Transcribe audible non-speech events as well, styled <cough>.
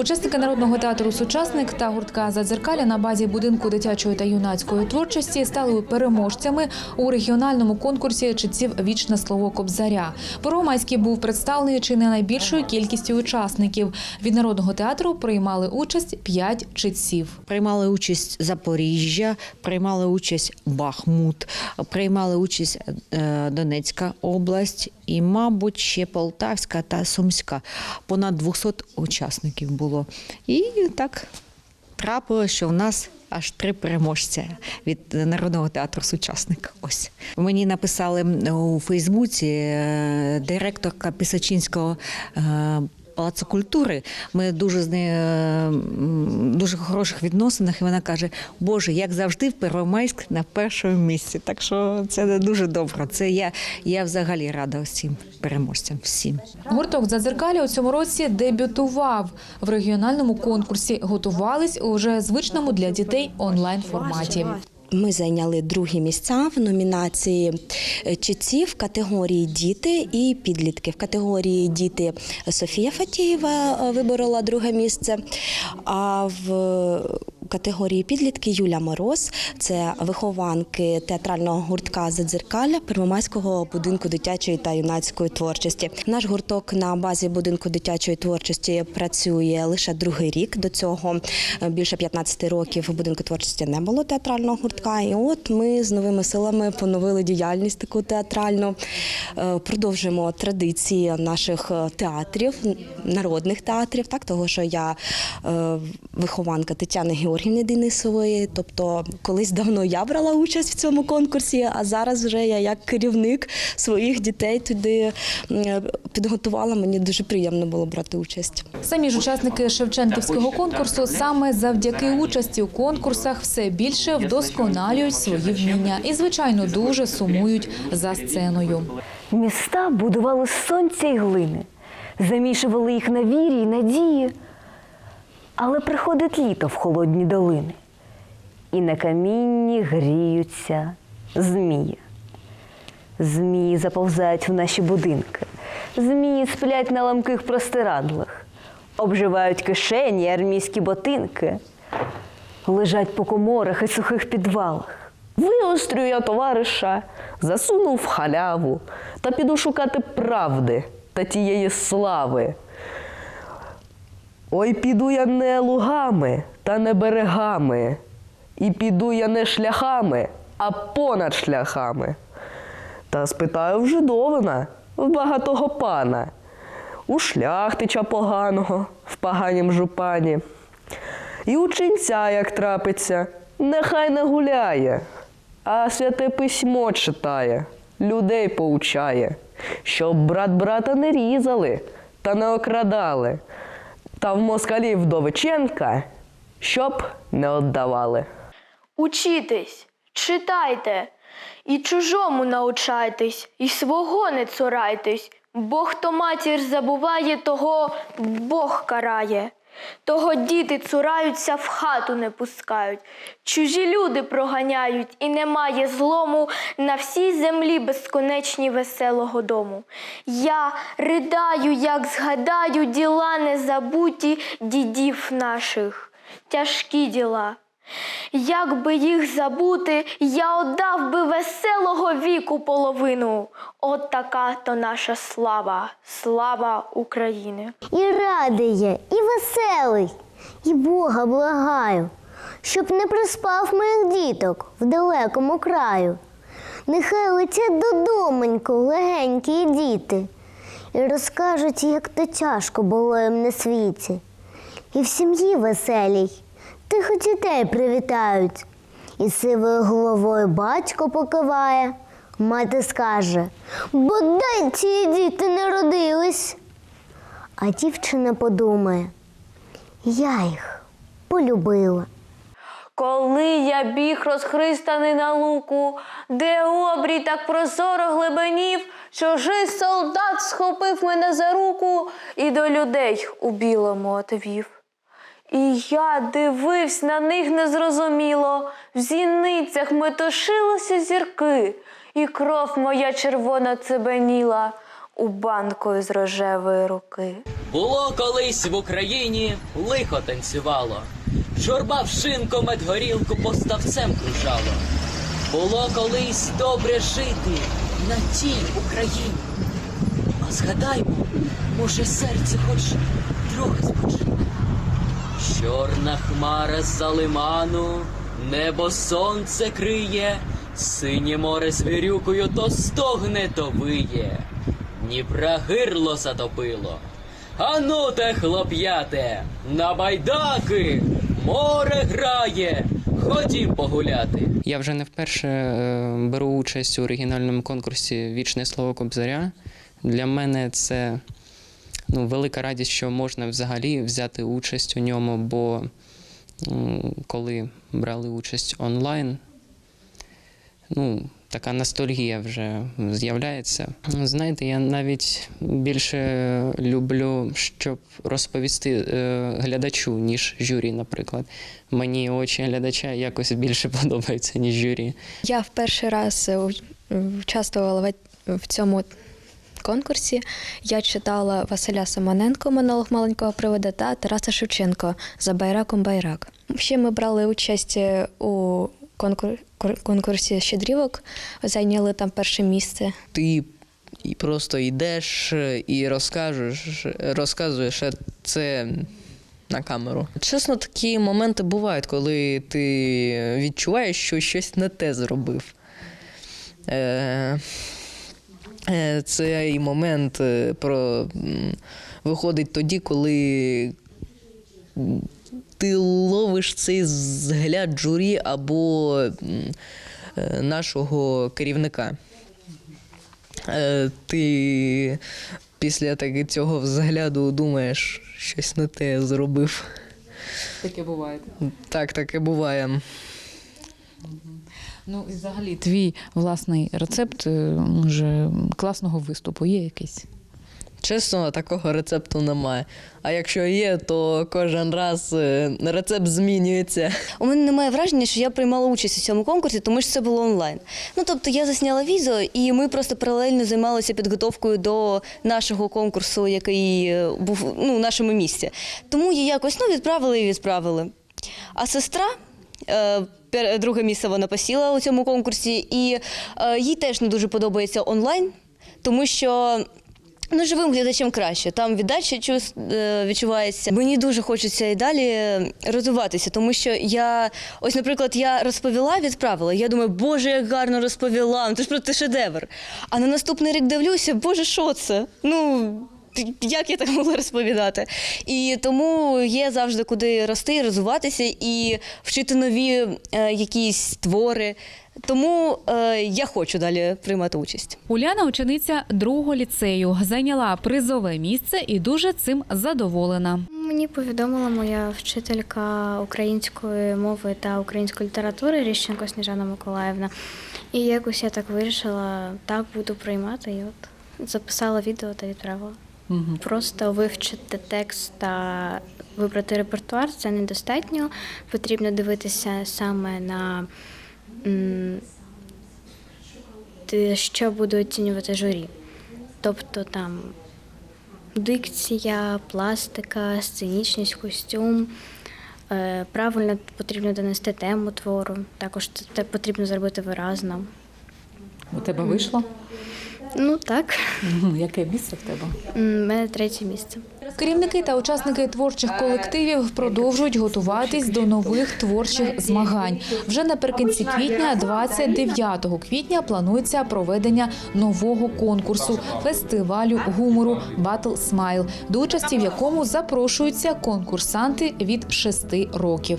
Учасники народного театру Сучасник та гуртка Задзеркаля на базі будинку дитячої та юнацької творчості стали переможцями у регіональному конкурсі читців Вічне слово Кобзаря. Первомайський був представлений чи не найбільшою кількістю учасників. Від народного театру приймали участь п'ять читців. Приймали участь Запоріжжя, приймали участь Бахмут, приймали участь е, Донецька область і, мабуть, ще Полтавська та Сумська. Понад 200 учасників було. І так трапилося, що в нас аж три переможця від Народного театру Сучасник. Ось мені написали у Фейсбуці е, директорка Пісачинського. Палацу культури. Ми дуже з нею дуже хороших відносинах. І вона каже: Боже, як завжди, в Первомайськ на першому місці. Так що це дуже добре. Це я, я взагалі рада всім переможцям. Всім. Гурток Задзеркаля у цьому році дебютував в регіональному конкурсі. Готувались у вже звичному для дітей онлайн форматі. Ми зайняли другі місця в номінації е, читців в категорії діти і підлітки. В категорії діти Софія Фатієва е, виборола друге місце. А в категорії підлітки Юля Мороз це вихованки театрального гуртка Задзеркаля Первомайського будинку дитячої та юнацької творчості. Наш гурток на базі будинку дитячої творчості працює лише другий рік. До цього е, більше 15 років у будинку творчості не було театрального гуртка. І от ми з новими силами поновили діяльність таку театральну. Е, Продовжуємо традиції наших е, театрів, народних театрів, так того, що я вихованка Тетяни Георгівни Денисової. Тобто, колись давно я брала участь в цьому конкурсі, а зараз вже я як керівник своїх дітей туди підготувала. Мені дуже приємно було брати участь. Самі ж учасники Шевченківського конкурсу саме завдяки участі у конкурсах все більше вдосконалюють свої вміння і, звичайно, дуже сумують за сценою. Міста будували сонця й глини, замішували їх на вірі й надії. Але приходить літо в холодні долини, і на камінні гріються змії. Змії заповзають в наші будинки, змії сплять на ламких простирадлах, обживають кишені армійські ботинки, лежать по коморах і сухих підвалах. Виострю я товариша, засунув халяву та піду шукати правди та тієї слави. Ой, піду я не лугами та не берегами, і піду я не шляхами, а понад шляхами. Та спитаю в жидовина, в багатого пана, у шляхтича поганого, в поганім жупані. І у ченця, як трапиться, нехай не гуляє, а святе письмо читає, людей поучає, щоб брат брата не різали та не окрадали, та в москалів Вдовиченка щоб не віддавали. Учітесь, читайте, і чужому научайтесь, і свого не цурайтесь, бо хто матір забуває, того Бог карає. Того діти цураються, в хату не пускають, чужі люди проганяють, і немає злому на всій землі безконечні веселого дому. Я ридаю, як згадаю діла незабуті дідів наших, тяжкі діла. Як би їх забути, я отдав би веселого віку половину. От така то наша слава, слава України. І радий я, і веселий, і Бога благаю, щоб не приспав моїх діток в далекому краю. Нехай летять додомоньку легенькі діти, і розкажуть, як то тяжко було їм на світі. І в сім'ї веселій тихо дітей привітають, і сивою головою батько покиває, мати скаже, бодай ці діти не родились. А дівчина подумає, я їх полюбила. Коли я біг розхристаний на луку, де обрій так прозоро глибинів, чужий солдат схопив мене за руку і до людей у білому отвів. І я дивився на них незрозуміло, в зіницях метушилися зірки, і кров моя червона цебеніла у банку з рожевої руки. Було колись в Україні лихо танцювало, журба вшинко медгорілку поставцем кружало. Було колись добре жити на тій Україні. А згадаймо, може серце хоч трохи спочине. Чорна хмара з-за лиману, небо сонце криє, синє море звірюкою то стогне, то виє. Дніпра гирло затопило. Ану те, хлоп'яте, на байдаки, море грає, ходім погуляти. Я вже не вперше е, беру участь у оригінальному конкурсі Вічне слово Кобзаря. Для мене це ну, велика радість, що можна взагалі взяти участь у ньому, бо коли брали участь онлайн, ну, така ностальгія вже з'являється. Знаєте, я навіть більше люблю, щоб розповісти е, глядачу, ніж журі, наприклад. Мені очі глядача якось більше <laughs> подобаються, ніж журі. Я в перший раз е, участвувала в- в цьому конкурсі. Я читала Василя Самоненко, монолог маленького привода та Тараса Шевченко за байраком байрак. Ще ми брали участь е, у конкурсі щедрівок, зайняли там перше місце. Ти і просто йдеш е, і розкажеш, розказуєш це на камеру. Чесно, такі моменти бувають, коли ти відчуваєш, що щось не те зробив. Е, цей момент е, про, виходить тоді, коли ти ловиш цей взгляд журі або е, нашого керівника. Е, Ти після таки цього взгляду думаєш, щось не те зробив. Таке буває. Так, таке буває. Ну і взагалі твій власний рецепт е, може класного виступу є якийсь. Чесно, такого рецепту немає. А якщо є, то кожен раз е, рецепт змінюється. У мене немає враження, що я приймала участь у цьому конкурсі, тому що це було онлайн. Ну тобто я засняла відео, і ми просто паралельно займалися підготовкою до нашого конкурсу, який е, був ну, в нашому місті. Тому її якось ну, відправили і відправили. А сестра. Друге місце вона посіла у цьому конкурсі, і е, їй теж не дуже подобається онлайн, тому що Ну, живим глядачем краще. Там віддача е, відчувається. Мені дуже хочеться і далі розвиватися, тому що я, ось, наприклад, я розповіла, відправила. Я думаю, боже, як гарно розповіла, ну, це ж просто шедевр. А на наступний рік дивлюся, боже, що це? Ну. Як я так могла розповідати? І тому є завжди куди рости, розвиватися і вчити нові е, якісь твори. Тому е, я хочу далі приймати участь. Уляна учениця другого ліцею зайняла призове місце і дуже цим задоволена. Мені повідомила моя вчителька української мови та української літератури Ріщенко Сніжана Миколаївна. І якось я так вирішила, так буду приймати. І от записала відео та відправила. Просто вивчити текст та вибрати репертуар це недостатньо. Потрібно дивитися саме на те, що буде оцінювати журі. Тобто там дикція, пластика, сценічність, костюм. Е, Правильно потрібно донести тему твору. Також це потрібно зробити виразно. У тебе вийшло? Ну так, Яке місце в тебе? В мене третє місце. Керівники та учасники творчих колективів продовжують готуватись до нових творчих змагань. Вже наприкінці квітня, 29 квітня, планується проведення нового конкурсу фестивалю гумору Battle Smile, до участі в якому запрошуються конкурсанти від 6 років.